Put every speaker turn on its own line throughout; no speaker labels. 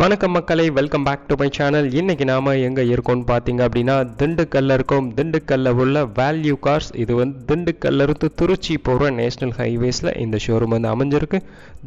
வணக்கம் மக்களை welcome back to my channel இன்றைக்கி நாம் எங்கே இருக்கோம்னு பார்த்தீங்க அப்படின்னா திண்டுக்கல்ல இருக்கோம். திண்டுக்கல்ல உள்ள வேல்யூ கார்ஸ் இது வந்து திண்டுக்கல்ல இருந்து திருச்சி போகிற நேஷனல் ஹைவேஸில் இந்த ஷோரூம் வந்து அமைஞ்சிருக்கு.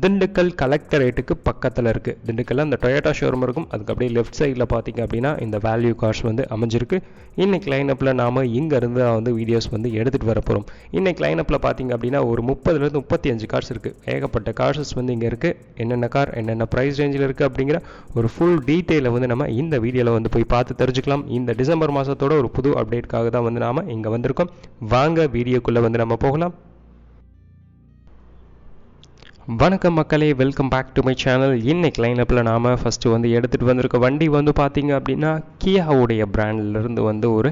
திண்டுக்கல் கலெக்டரேட்டுக்கு பக்கத்தில் இருக்குது திண்டுக்கல்ல அந்த டொயோட்டா ஷோரூம் இருக்கும். அதுக்கு அப்படியே லெஃப்ட் சைடில் பார்த்தீங்க அப்படின்னா இந்த வேல்யூ கார்ஸ் வந்து அமைஞ்சிருக்கு. இன்றைக்கி லைனப்பில் நாம் இங்கேருந்து வந்து வீடியோஸ் வந்து எடுத்துகிட்டு வர போகிறோம் இன்றைக்கி லைனப்பில் பார்த்தீங்க அப்படின்னா ஒரு முப்பதுலேருந்து முப்பத்தி அஞ்சு கார்ஸ் இருக்குது ஏகப்பட்ட கார்ஸஸ் வந்து இங்கே இருக்குது என்னென்ன கார் என்னென்ன ப்ரைஸ் ரேஞ்சில் இருக்குது அப்படிங்கிற ஒரு ஃபுல் டீட்டெயிலை வந்து நம்ம இந்த வீடியோவில் வந்து போய் பார்த்து தெரிஞ்சுக்கலாம். இந்த டிசம்பர் மாதத்தோட ஒரு புது அப்டேட்காக தான் வந்து நாம இங்கே வந்திருக்கோம். வாங்க வீடியோக்குள்ளே வந்து நம்ம போகலாம். வணக்கம் மக்களே welcome back to my channel இன்னைக்கு லைனப்பில் நாம் ஃபஸ்ட்டு வந்து எடுத்துகிட்டு வந்திருக்க வண்டி வந்து பார்த்தீங்க அப்படின்னா கியாவுடைய பிராண்ட்லேருந்து வந்து ஒரு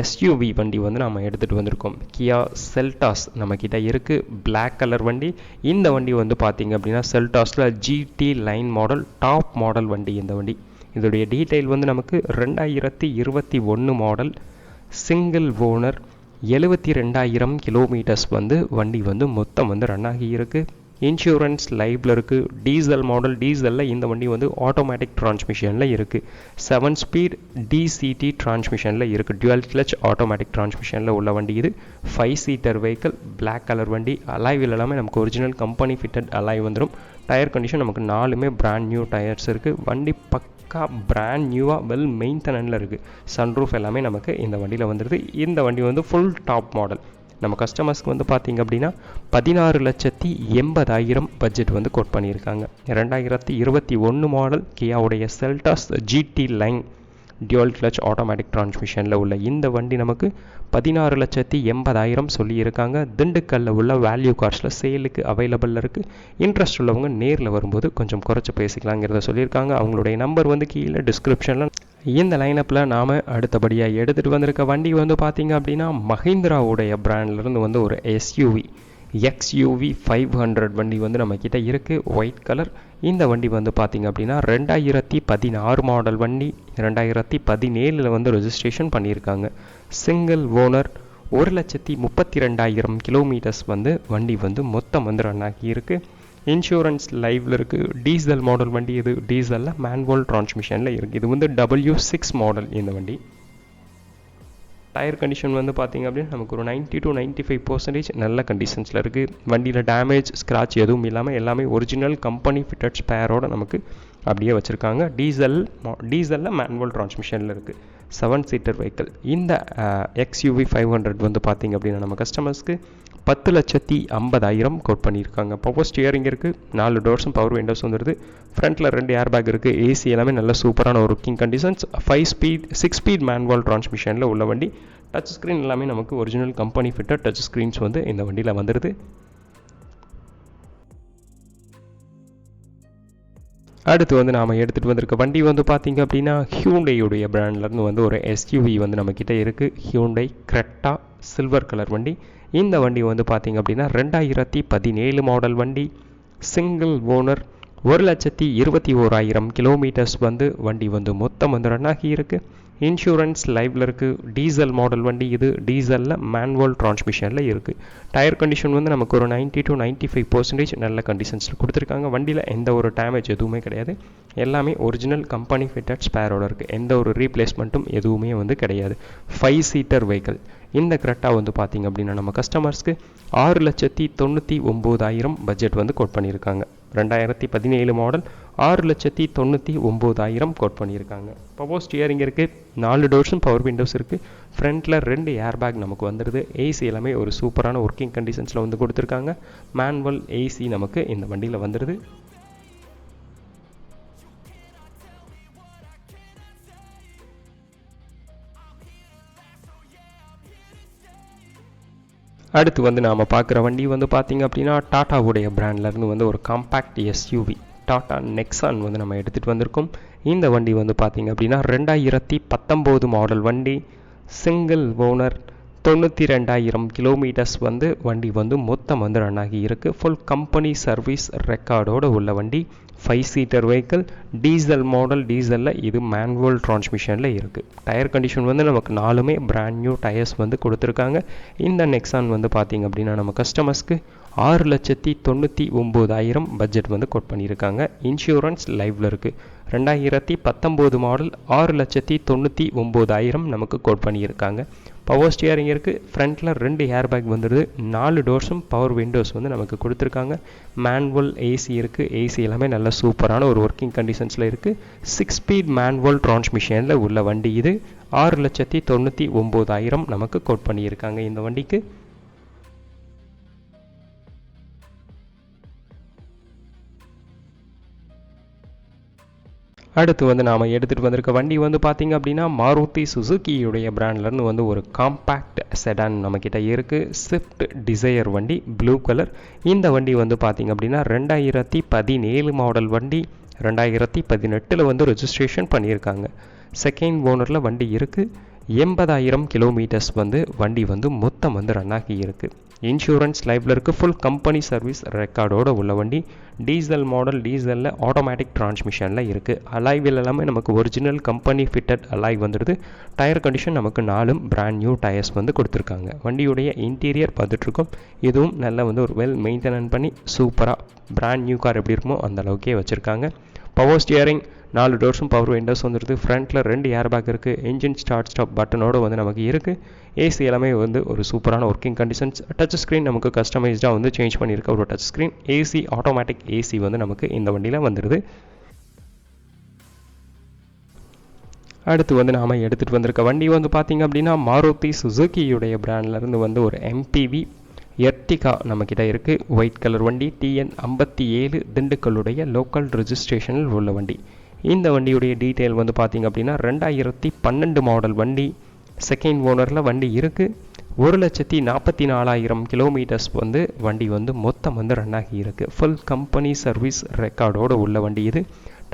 எஸ்யூவி வண்டி வந்து நம்ம எடுத்துகிட்டு வந்திருக்கோம். கியா செல்டாஸ் நம்மக்கிட்ட இருக்குது பிளாக் கலர் வண்டி. இந்த வண்டி வந்து பார்த்தீங்க அப்படின்னா செல்டாஸில் GT line model top model வண்டி இந்த வண்டி. இதோடைய டீட்டெயில் வந்து நமக்கு ரெண்டாயிரத்தி இருபத்தி ஒன்று மாடல் சிங்கிள் ஓனர் எழுபத்தி ரெண்டாயிரம் கிலோமீட்டர்ஸ் வந்து வண்டி வந்து மொத்தம் வந்து ரன் ஆகி இருக்குது இன்சூரன்ஸ் லைஃப்பில் இருக்குது டீசல் மாடல் டீசலில் இந்த வண்டி வந்து ஆட்டோமேட்டிக் டிரான்ஸ்மிஷனில் இருக்குது செவன் ஸ்பீட் டிசிடி டிரான்ஸ்மிஷனில் இருக்குது டுவெல் கிளச் ஆட்டோமேட்டிக் டிரான்ஸ்மிஷனில் உள்ள வண்டி இது. Five seater vehicle black colour வண்டி. அலாய்வில் எல்லாமே நமக்கு ஒரிஜினல் கம்பெனி ஃபிட்டட் அலாய் வந்துடும் டயர் கண்டிஷன் நமக்கு நாலுமே பிராண்ட் நியூ டயர்ஸ் இருக்குது வண்டி பக்கா பிராண்ட் நியூவாக வெல் மெயின்டெனனில் இருக்குது சன்ரூஃப் எல்லாமே நமக்கு இந்த வண்டியில் வந்துடுது இந்த வண்டி வந்து ஃபுல் டாப் மாடல் நம்ம கஸ்டமர்ஸ்க்கு வந்து பார்த்தீங்க அப்படின்னா பதினாறு லட்சத்தி எண்பதாயிரம் பட்ஜெட் வந்து கோட் பண்ணியிருக்காங்க. ரெண்டாயிரத்தி இருபத்தி ஒன்று model கியாவுடைய Seltos GT line dual clutch automatic டிரான்ஸ்மிஷனில் உள்ள இந்த வண்டி நமக்கு பதினாறு லட்சத்தி எண்பதாயிரம் சொல்லியிருக்காங்க. திண்டுக்கல்லில் உள்ள வேல்யூ கார்ஸில் சேலுக்கு அவைலபிளில் இருக்குது இன்ட்ரெஸ்ட் உள்ளவங்க நேரில் வரும்போது கொஞ்சம் குறைச்சி பேசிக்கலாங்கிறத சொல்லியிருக்காங்க. அவங்களுடைய நம்பர் வந்து கீழே டிஸ்கிரிப்ஷனில் இந்த லைனப்பில் நாம் அடுத்தபடியாக எடுத்துகிட்டு வந்திருக்க வண்டி வந்து பார்த்திங்க அப்படின்னா மஹிந்திராவுடைய பிராண்ட்லேருந்து வந்து ஒரு எஸ்யூவி எக்ஸ்யூவி ஃபைவ் ஹண்ட்ரட் வண்டி வந்து நம்மக்கிட்ட இருக்குது ஒயிட் கலர் இந்த வண்டி வந்து பார்த்திங்க அப்படின்னா ரெண்டாயிரத்தி பதினாறு மாடல் வண்டி ரெண்டாயிரத்தி பதினேழில் வந்து ரெஜிஸ்ட்ரேஷன் பண்ணியிருக்காங்க. சிங்கிள் ஓனர் ஒரு லட்சத்தி முப்பத்தி ரெண்டாயிரம் கிலோமீட்டர்ஸ் வந்து வண்டி வந்து மொத்தம் வந்து ரன் ஆகி இருக்குது இன்சூரன்ஸ் லைவில் இருக்குது டீசல் மாடல் வண்டி இது. டீசலில் மேன்வல் டிரான்ஸ்மிஷனில் இருக்குது இது வந்து டபுள்யூ சிக்ஸ் மாடல் இந்த வண்டி. டயர் கண்டிஷன் வந்து பார்த்திங்க அப்படின்னா நமக்கு ஒரு ninety two ninety five percentage நல்ல கண்டிஷன்ஸில் இருக்குது வண்டியில் டேமேஜ் ஸ்க்ராட்ச் எதுவும் இல்லாமல் எல்லாமே ஒரிஜினல் கம்பெனி ஃபிட்டட் ஸ்பேரோடு நமக்கு அப்படியே வச்சுருக்காங்க. டீசல் டீசலில் மேனுவல் டிரான்ஸ்மிஷனில் இருக்குது செவன் சீட்டர் வெஹிக்கிள் இந்த எக்ஸ்யூவி ஃபைவ் ஹண்ட்ரட் வந்து பார்த்திங்க அப்படின்னா நம்ம கஸ்டமர்ஸ்க்கு பத்து லட்சத்தி ஐம்பதாயிரம் கோட் பண்ணியிருக்காங்க. பவர் ஸ்டியரிங் இருக்குது நாலு டோர்ஸும் பவர் விண்டோஸ் வந்துடுது ஃப்ரண்ட்டில் ரெண்டு ஏர் பேக் இருக்குது ஏசி எல்லாமே நல்ல சூப்பரான ஒரு working conditions five speed six speed manual டிரான்ஸ்மிஷனில் உள்ள வண்டி. டச் ஸ்க்ரீன் எல்லாமே நமக்கு original company fitted touch screens வந்து இந்த வண்டியில் வந்துடுது அடுத்து வந்து நாம் எடுத்துகிட்டு வந்திருக்க வண்டி வந்து பார்த்திங்க அப்படின்னா ஹியூண்டையுடைய பிராண்ட்லேருந்து வந்து ஒரு எஸ்யூவி வந்து நம்மக்கிட்ட இருக்குது ஹியூண்டை கிரெட்டா சில்வர் கலர் வண்டி. இந்த வண்டி வந்து பார்த்திங்க அப்படின்னா ரெண்டாயிரத்தி பதினேழு மாடல் வண்டி. சிங்கிள் ஓனர் ஒரு லட்சத்தி இருபத்தி ஓராயிரம் கிலோமீட்டர்ஸ் வந்து வண்டி வந்து மொத்தம் வந்து ரன் ஆகி இருக்குது இன்சூரன்ஸ் லைவில் இருக்குது டீசல் மாடல் வண்டி இது டீசலில் மேன்வல் டிரான்ஸ்மிஷனில் இருக்குது டயர் கண்டிஷன் வந்து நமக்கு ஒரு ninety two ninety five percentage நல்ல கண்டிஷன்ஸில் கொடுத்துருக்காங்க. வண்டியில் எந்த ஒரு டேமேஜ் எதுவுமே கிடையாது. எல்லாமே ஒரிஜினல் கம்பெனி ஃபிட்டட் ஸ்பேரோட இருக்குது எந்த ஒரு ரீப்ளேஸ்மெண்ட்டும் எதுவுமே வந்து கிடையாது. ஃபைவ் சீட்டர் வெஹிக்கிள் இந்த கரெக்டாக வந்து பார்த்திங்க அப்படின்னா நம்ம கஸ்டமர்ஸ்க்கு ஆறு லட்சத்தி தொண்ணூற்றி ஒம்போதாயிரம் பட்ஜெட் வந்து கோட் பண்ணியிருக்காங்க ரெண்டாயிரத்தி பதினேழு மாடல் ஆறு லட்சத்தி தொண்ணூற்றி ஒம்போதாயிரம் கோட் பண்ணியிருக்காங்க. பவர் ஸ்டியரிங் இருக்குது நாலு டோர்ஸும் பவர் விண்டோஸ் இருக்குது ஃப்ரண்ட்டில் ரெண்டு ஏர் பேக் நமக்கு வந்துடுது ஏசி எல்லாமே ஒரு சூப்பரான ஒர்க்கிங் கண்டிஷன்ஸில் வந்து கொடுத்துருக்காங்க. மேனுவல் ஏசி நமக்கு இந்த வண்டியில் வந்துடுது அடுத்து வந்து நாம் பார்க்குற வண்டி வந்து பார்த்திங்க அப்படின்னா டாட்டாவுடைய பிராண்ட்லேருந்து வந்து ஒரு காம்பேக்ட் எஸ்யூவி டாட்டா நெக்ஸான் வந்து நம்ம எடுத்துகிட்டு வந்திருக்கோம். இந்த வண்டி வந்து பார்த்திங்க அப்படின்னா ரெண்டாயிரத்தி பத்தொம்போது மாடல் வண்டி. சிங்கிள் ஓனர் தொண்ணூற்றி ரெண்டாயிரம் கிலோமீட்டர்ஸ் வந்து வண்டி வந்து மொத்தம் வந்து ரன் ஆகி இருக்குது ஃபுல் கம்பெனி சர்வீஸ் ரெக்கார்டோடு உள்ள வண்டி. Five seater vehicle diesel model டீசலில் இது மேனுவல் டிரான்ஸ்மிஷனில் இருக்குது டயர் கண்டிஷன் வந்து நமக்கு நாலுமே பிராண்ட் நியூ டயர்ஸ் வந்து கொடுத்துருக்காங்க. இந்த நெக்ஸான் வந்து பார்த்திங்க அப்படின்னா நம்ம கஸ்டமர்ஸ்க்கு ஆறு லட்சத்தி தொண்ணூற்றி ஒம்போதாயிரம் பட்ஜெட் வந்து கொட் பண்ணியிருக்காங்க. இன்சூரன்ஸ் லைவில் இருக்குது ரெண்டாயிரத்தி பத்தொம்போது மாடல் ஆறு லட்சத்தி தொண்ணூற்றி ஒம்போதாயிரம் நமக்கு கோட் பண்ணியிருக்காங்க. பவர் ஸ்டியரிங் இருக்குது ஃப்ரண்ட்டில் ரெண்டு ஏர் பேக் வந்துடுது நாலு டோர்ஸும் பவர் விண்டோஸ் வந்து நமக்கு கொடுத்துருக்காங்க. மேன்வல் ஏசி இருக்குது ஏசி எல்லாமே நல்ல சூப்பரான ஒரு ஒர்க்கிங் கண்டிஷன்ஸில் இருக்குது சிக்ஸ் ஸ்பீட் மேன்வல் டிரான்ஸ்மிஷனில் உள்ள வண்டி இது. ஆறு லட்சத்தி தொண்ணூற்றி ஒம்போதாயிரம் நமக்கு கோட் பண்ணியிருக்காங்க இந்த வண்டிக்கு. அடுத்து வந்து நாம் எடுத்துகிட்டு வந்திருக்க வண்டி வந்து பார்த்திங்க அப்படின்னா மாருதி சுசுக்கியுடைய பிராண்ட்லேருந்து வந்து ஒரு காம்பேக்ட் செடான் நம்மக்கிட்ட இருக்குது ஸ்விஃப்ட் டிசையர் வண்டி ப்ளூ கலர் இந்த வண்டி வந்து பார்த்திங்க அப்படின்னா ரெண்டாயிரத்தி பதினேழு மாடல் வண்டி. ரெண்டாயிரத்தி பதினெட்டில் வந்து ரெஜிஸ்ட்ரேஷன் பண்ணியிருக்காங்க. செகண்ட் ஓனரில் வண்டி இருக்குது எண்பதாயிரம் கிலோமீட்டர்ஸ் வந்து வண்டி வந்து மொத்தம் வந்து ரன் ஆகி இருக்குது இன்சூரன்ஸ் லைஃப்பில் இருக்குது ஃபுல் கம்பெனி சர்வீஸ் ரெக்கார்டோட உள்ள வண்டி. டீசல் மாடல் டீசலில் ஆட்டோமேட்டிக் டிரான்ஸ்மிஷனில் இருக்குது அலைவில் எல்லாமே நமக்கு ஒரிஜினல் கம்பெனி ஃபிட்டட் அலாய் வந்துடுது. டயர் கண்டிஷன் நமக்கு நாலும் பிராண்ட் நியூ டயர்ஸ் வந்து கொடுத்துருக்காங்க. வண்டியுடைய இன்டீரியர் பார்த்துட்ருக்கோம். இதுவும் நல்ல வந்து ஒரு வெல் மெயின்டெனன் பண்ணி சூப்பராக பிராண்ட் நியூ கார் எப்படி இருக்குமோ அந்த அளவுக்கே வச்சுருக்காங்க. பவர் ஸ்டியரிங் நாலு டோர்ஸும் பவர் விண்டோஸ் வந்துடுது ஃப்ரண்ட்டில் ரெண்டு ஏர் பேக் இருக்குது இன்ஜின் ஸ்டார்ட் ஸ்டாப் பட்டனோடு வந்து நமக்கு இருக்குது ஏசி எல்லாமே வந்து ஒரு சூப்பரான ஒர்க்கிங் கண்டிஷன்ஸ் டச் ஸ்க்ரீன் நமக்கு கஸ்டமைஸ்டாக வந்து சேஞ்ச் பண்ணியிருக்க. ஒரு touch screen AC automatic AC வந்து நமக்கு இந்த வண்டியில் வந்துடுது அடுத்து வந்து நாம் எடுத்துகிட்டு வந்திருக்க வண்டி வந்து பார்த்திங்க அப்படின்னா மாருதி சுசுக்கியுடைய பிராண்ட்லேருந்து வந்து ஒரு எம்பிவி எர்டிகா நம்மக்கிட்ட இருக்குது ஒயிட் கலர் வண்டி டிஎன் ஐம்பத்தி ஏழு திண்டுக்கல்லுடைய லோக்கல் ரிஜிஸ்ட்ரேஷனில் உள்ள வண்டி. இந்த வண்டியுடைய டீட்டெயில் வந்து பார்த்திங்க அப்படின்னா ரெண்டாயிரத்தி பன்னெண்டு மாடல் வண்டி செகண்ட் ஓனரில் வண்டி இருக்குது ஒரு லட்சத்தி நாற்பத்தி நாலாயிரம் கிலோமீட்டர்ஸ் வந்து வண்டி வந்து மொத்தம் வந்து ரன் ஆகி இருக்குது ஃபுல் கம்பெனி சர்வீஸ் ரெக்கார்டோடு உள்ள வண்டி இது.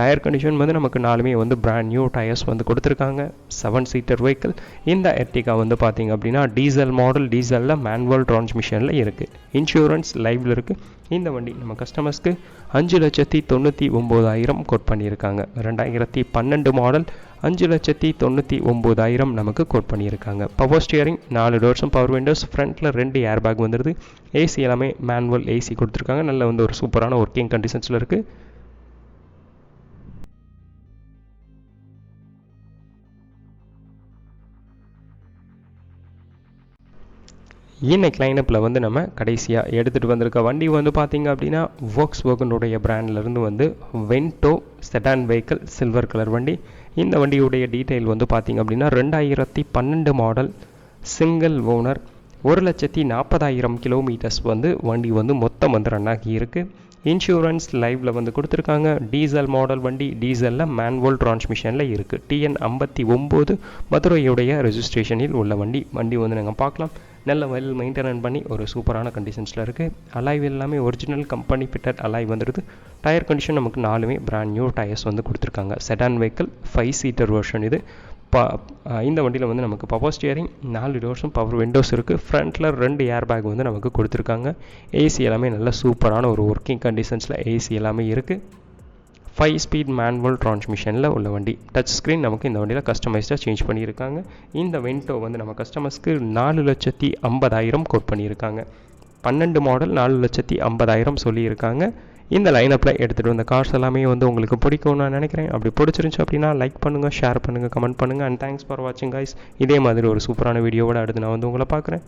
டயர் கண்டிஷன் வந்து நமக்கு நாலுமே வந்து பிராண்ட் நியூ டயர்ஸ் வந்து கொடுத்துருக்காங்க. செவன் சீட்டர் வெஹிக்கிள் இந்த எர்டிகா வந்து பார்த்திங்க அப்படின்னா டீசல் மாடல் டீசலில் மேனுவல் டிரான்ஸ்மிஷனில் இருக்குது இன்சூரன்ஸ் லைவில் இருக்குது இந்த வண்டி நம்ம கஸ்டமர்ஸ்க்கு அஞ்சு லட்சத்தி தொண்ணூற்றி ஒம்போதாயிரம் கோட் பண்ணியிருக்காங்க. ரெண்டாயிரத்தி பன்னெண்டு மாடல் அஞ்சு லட்சத்தி தொண்ணூற்றி ஒம்போதாயிரம் நமக்கு கோட் பண்ணியிருக்காங்க. பவர் ஸ்டியரிங் நாலு டோர்ஸும் பவர் விண்டோஸ் ஃப்ரண்ட்டில் ரெண்டு ஏர் பேக் வந்துடுது ஏசி எல்லாமே மேனுவல் ஏசி கொடுத்துருக்காங்க. நல்ல வந்து ஒரு சூப்பரான ஒர்க்கிங் கண்டிஷன்ஸில் இருக்குது இன்னைக்கு லைனப்பில் வந்து நம்ம கடைசியாக எடுத்துகிட்டு வந்திருக்க வண்டி வந்து பார்த்திங்க அப்படின்னா ஒர்க்ஸ் ஒர்க்கனுடைய பிராண்ட்லேருந்து வந்து Vento sedan vehicle silver colour வண்டி. இந்த வண்டியுடைய டீட்டெயில் வந்து பார்த்திங்க அப்படின்னா ரெண்டாயிரத்தி பன்னெண்டு மாடல் சிங்கிள் ஓனர் ஒரு லட்சத்தி நாற்பதாயிரம் கிலோமீட்டர்ஸ் வந்து வண்டி வந்து மொத்தம் வந்து ரன் ஆகி இருக்குது இன்சூரன்ஸ் லைவில் வந்து கொடுத்துருக்காங்க. டீசல் மாடல் வண்டி டீசலில் மேன்வல் டிரான்ஸ்மிஷனில் இருக்குது டிஎன் ஐம்பத்தி ஒம்பது மதுரையுடைய ரெஜிஸ்ட்ரேஷனில் உள்ள வண்டி. வண்டி வந்து நாங்கள் பார்க்கலாம். நல்ல வெல் மெயின்டெனன் பண்ணி ஒரு சூப்பரான கண்டிஷன்ஸில் இருக்குது அலைவ் எல்லாமே ஒரிஜினல் கம்பெனி ஃபிட்டட் அலாய் வந்துடுது டயர் கண்டிஷன் நமக்கு நாலுமே பிராண்ட் நியூ டயர்ஸ் வந்து கொடுத்துருக்காங்க. Sedan vehicle five seater version இது. ப இந்த வண்டியில் வந்து நமக்கு பவர் ஸ்டியரிங் நாலு டோர்ஸும் பவர் விண்டோஸ் இருக்குது ஃப்ரண்ட்டில் ரெண்டு ஏர் பேக் வந்து நமக்கு கொடுத்துருக்காங்க. ஏசி எல்லாமே நல்ல சூப்பரான ஒரு ஒர்க்கிங் கண்டிஷன்ஸில் ஏசி எல்லாமே இருக்குது ஃபைவ் ஸ்பீட் மேனுவல் டிரான்ஸ்மிஷனில் உள்ள வண்டி. டச் ஸ்க்ரீன் நமக்கு இந்த வண்டியில் கஸ்டமைஸ்டாக சேஞ்ச் பண்ணியிருக்காங்க. இந்த வென்டோ வந்து நம்ம கஸ்டமர்ஸ்க்கு நாலு லட்சத்தி ஐம்பதாயிரம் கோட் பண்ணியிருக்காங்க. பன்னெண்டு மாடல் நாலு லட்சத்தி ஐம்பதாயிரம் சொல்லியிருக்காங்க. இந்த லைனப்பில் எடுத்துகிட்டு வந்த கார்ஸ் எல்லாமே வந்து உங்களுக்கு பிடிக்கும்னு நான் நினைக்கிறேன். அப்படி பிடிச்சிருந்துச்சு அப்படின்னா லைக் பண்ணுங்கள் ஷேர் பண்ணுங்கள் கமெண்ட் பண்ணுங்கள் அண்ட் தேங்க்ஸ் ஃபார் வாட்சிங் கைஸ் இதே மாதிரி ஒரு சூப்பரான வீடியோவோட அடுத்து நான் வந்து உங்களை பார்க்குறேன்.